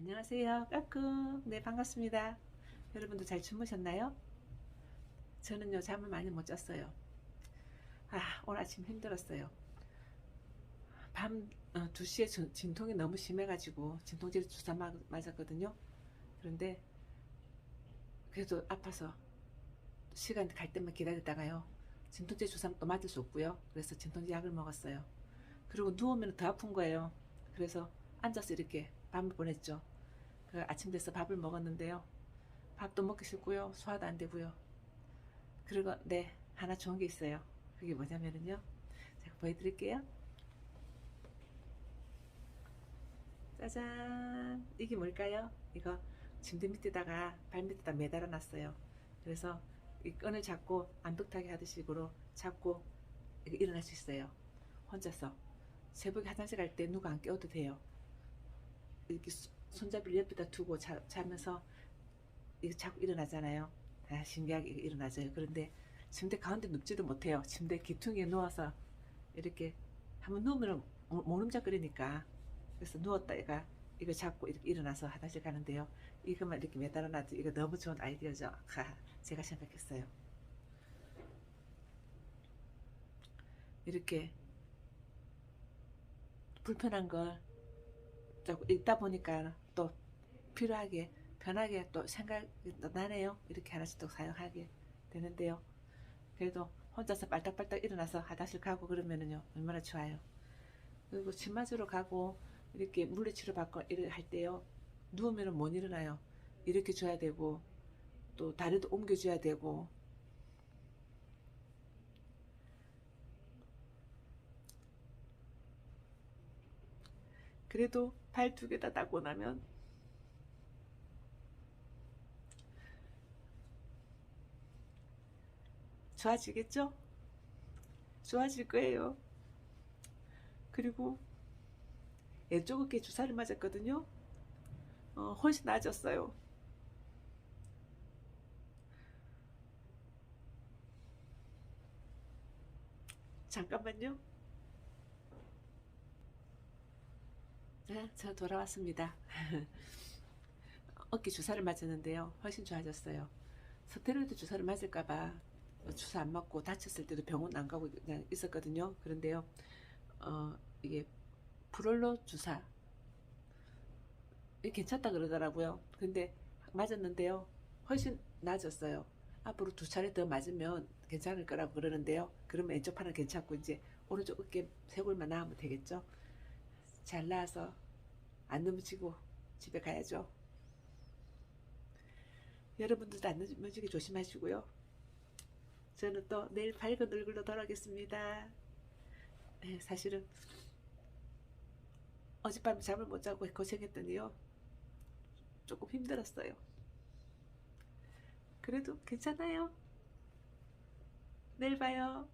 안녕하세요. 까꿍. 네, 반갑습니다. 여러분도 잘 주무셨나요? 저는요, 잠을 많이 못 잤어요. 아, 오늘 아침 힘들었어요. 밤 어, 2시에 진- 진통이 너무 심해가지고 진통제를 주사 맞, 맞았거든요. 그런데 그래도 아파서 시간 갈 때만 기다렸다가요. 진통제 주사 또 맞을 수 없고요. 그래서 진통제 약을 먹었어요. 그리고 누우면 더 아픈 거예요. 그래서 앉아서 이렇게 밤을 보냈죠. 그 아침 돼서 밥을 먹었는데요. 밥도 먹기 싫고요. 소화도 안 되고요. 그리고 네 하나 좋은 게 있어요. 그게 뭐냐면은요. 제가 보여드릴게요. 짜잔 이게 뭘까요? 이거 침대 밑에다가 발 밑에다 매달아 놨어요. 그래서 이 끈을 잡고 암벽타기 하듯이로 잡고 이렇게 일어날 수 있어요. 혼자서 새벽에 화장실 갈 때 누가 안 깨워도 돼요. 이렇게 수- 손잡이를 옆에다 두고 자, 자면서 이거 자꾸 일어나잖아요. 아, 신기하게 일어나져요. 그런데 침대 가운데 눕지도 못해요. 침대 기퉁에 누워서 이렇게 한번 누우면 모- 모름작거리니까 그래서 누웠다 얘가 이거 잡고 이렇게 일어나서 화장실 가는데요. 이것만 이렇게 매달아 놔도 이거 너무 좋은 아이디어죠. 하, 제가 생각했어요. 이렇게 불편한 걸 읽다 보니까 또 필요하게 편하게 또 생각이 또 나네요. 이렇게 하나씩 또 사용하게 되는데요. 그래도 혼자서 빨딱빨딱 일어나서 화장실 가고 그러면은요 얼마나 좋아요. 그리고 침 맞으러 가고 이렇게 물리치료 받고 이렇게 할 때요 누우면은 못 일어나요. 이렇게 줘야 되고 또 다리도 옮겨줘야 되고 그래도 발 두 개 다 닦고 나면 좋아지겠죠? 좋아질 거예요. 그리고 왼쪽 어깨 주사를 맞았거든요. 어, 훨씬 나아졌어요. 잠깐만요. 네, 저 돌아왔습니다. 어깨 주사를 맞았는데요. 훨씬 좋아졌어요. 스테로이드 주사를 맞을까봐 주사 안 맞고 다쳤을 때도 병원 안 가고 그냥 있었거든요. 그런데요, 어, 이게 프롤로 주사 이게 괜찮다 그러더라고요. 근데 맞았는데요, 훨씬 나아졌어요. 앞으로 두 차례 더 맞으면 괜찮을 거라고 그러는데요. 그러면 왼쪽 팔은 괜찮고 이제 오른쪽 어깨 쇄골만 나으면 되겠죠. 잘 나와서 안 넘어지고 집에 가야죠. 여러분들도 안 넘어지게 조심하시고요. 저는 또 내일 밝은 얼굴로 돌아오겠습니다. 네, 사실은 어젯밤 잠을 못 자고 고생했더니요. 조금 힘들었어요. 그래도 괜찮아요. 내일 봐요.